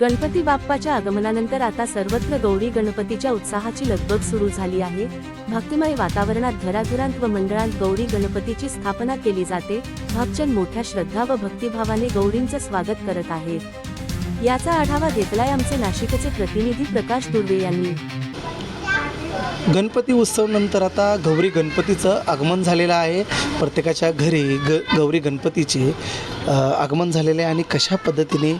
गणपती बाप्पाच्या आगमनानंतर आता सर्वत्र गौरी गणपतीच्या उत्साहाची लगबग सुरू झाली आहे. भक्तिमय वातावरणात घराघरांत व मंडळांत गौरी गणपतीची स्थापना केली जाते. भक्तजन मोठ्या श्रद्धा व भक्तिभावाने गौरींचं स्वागत करत आहेत. याचा आढावा घेतलाय आमचे नाशिकचे प्रतिनिधी प्रकाश दुर्वे यांनी. गणपती उत्सवनंतर आता गौरी गणपतीचं आगमन झालेलं आहे. प्रत्येकाच्या घरी ग गौरी गणपतीचे आगमन झालेले आहे आणि कशा पद्धतीने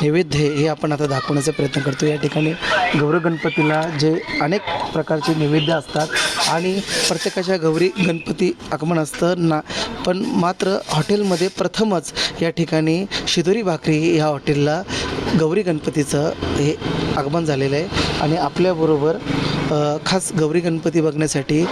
नैवेद्य हे आपण आता दाखवण्याचा प्रयत्न करतो. या ठिकाणी गौरी गणपतीला जे अनेक प्रकारचे नैवेद्य असतात आणि प्रत्येकाच्या गौरी गणपती आगमन असतं ना पण मात्र हॉटेलमध्ये प्रथमच या ठिकाणी शिदोरी भाकरी ह्या हॉटेलला गौरी गणपतीचं हे आगमन झालेलं आहे. आणि आपल्याबरोबर खास गौरी गणपती बघण्यासाठी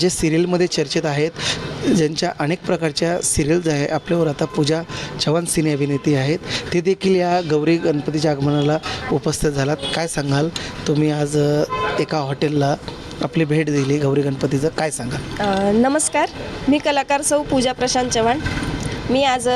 जे सिरियलमध्ये चर्चेत आहेत ज्यांच्या अनेक प्रकारच्या सिरियल्स आहे आपल्यावर आता पूजा चव्हाण सिने अभिनेती आहेत ते देखील या गौरी गणपतीच्या आगमनाला उपस्थित झालात. काय सांगाल? तुम्ही आज एका हॉटेलला आपली भेट दिली गौरी गणपतीचं. काय सांगाल? नमस्कार. मी कलाकार सौ पूजा प्रशांत चव्हाण. मी आज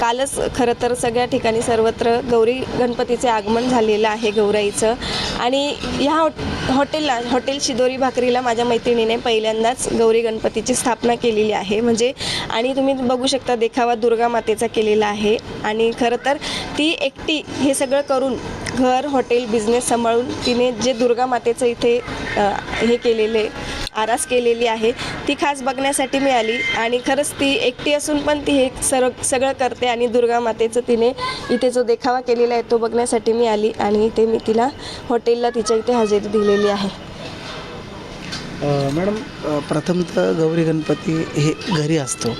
कालच खरं तर सगळ्या ठिकाणी सर्वत्र गौरी गणपतीचे आगमन झालेलं आहे गौराईचं. आणि ह्या हॉ हॉटेलला हॉटेल शिदोरी भाकरीला माझ्या मैत्रिणीने पहिल्यांदाच गौरी गणपतीची स्थापना केलेली आहे. म्हणजे आणि तुम्ही बघू शकता देखावा दुर्गा मातेचा केलेला आहे. आणि खरं तर ती एकटी हे सगळं करून घर हॉटेल बिझनेस सांभाळून तिने जे दुर्गा मातेचं इथे हे केलेले आरास केलेली आहे. ती खास बघण्यासाठी मी आली आणि खरंच ती एकटी असून पण ती हे सर्व सगळं करते आणि दुर्गा मातेचं तिने इथे जो देखावा केलेला आहे तो बघण्यासाठी मी आली आणि इथे मी तिला हॉटेलला तिच्या इथे हजेरी दिलेली आहे. मॅडम प्रथमतः गौरी गणपती हे घरी असतो.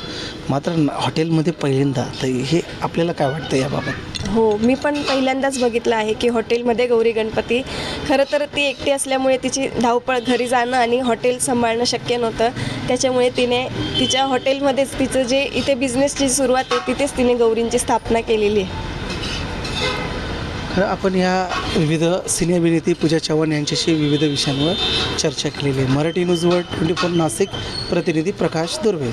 मात्र हॉटेलमध्ये पहिल्यांदा तर हे आपल्याला काय वाटतं याबाबत? हो मी पण पहिल्यांदाच बघितलं आहे की हॉटेलमध्ये गौरी गणपती खरं तर ती एकटी असल्यामुळे तिची धावपळ घरी जाणं आणि हॉटेल सांभाळणं शक्य नव्हतं. त्याच्यामुळे तिने तिच्या हॉटेलमध्येच तिचं जे इथे बिझनेसची सुरुवात आहे तिथेच तिने गौरींची स्थापना केलेली आहे. आपण या विविध सिने अभिनेत्री पूजा चव्हाण यांच्याशी विविध विषयांवर चर्चा केलेली आहे. मराठी न्यूजवर ट्वेंटी फोर नाशिक प्रतिनिधी प्रकाश दुर्वे.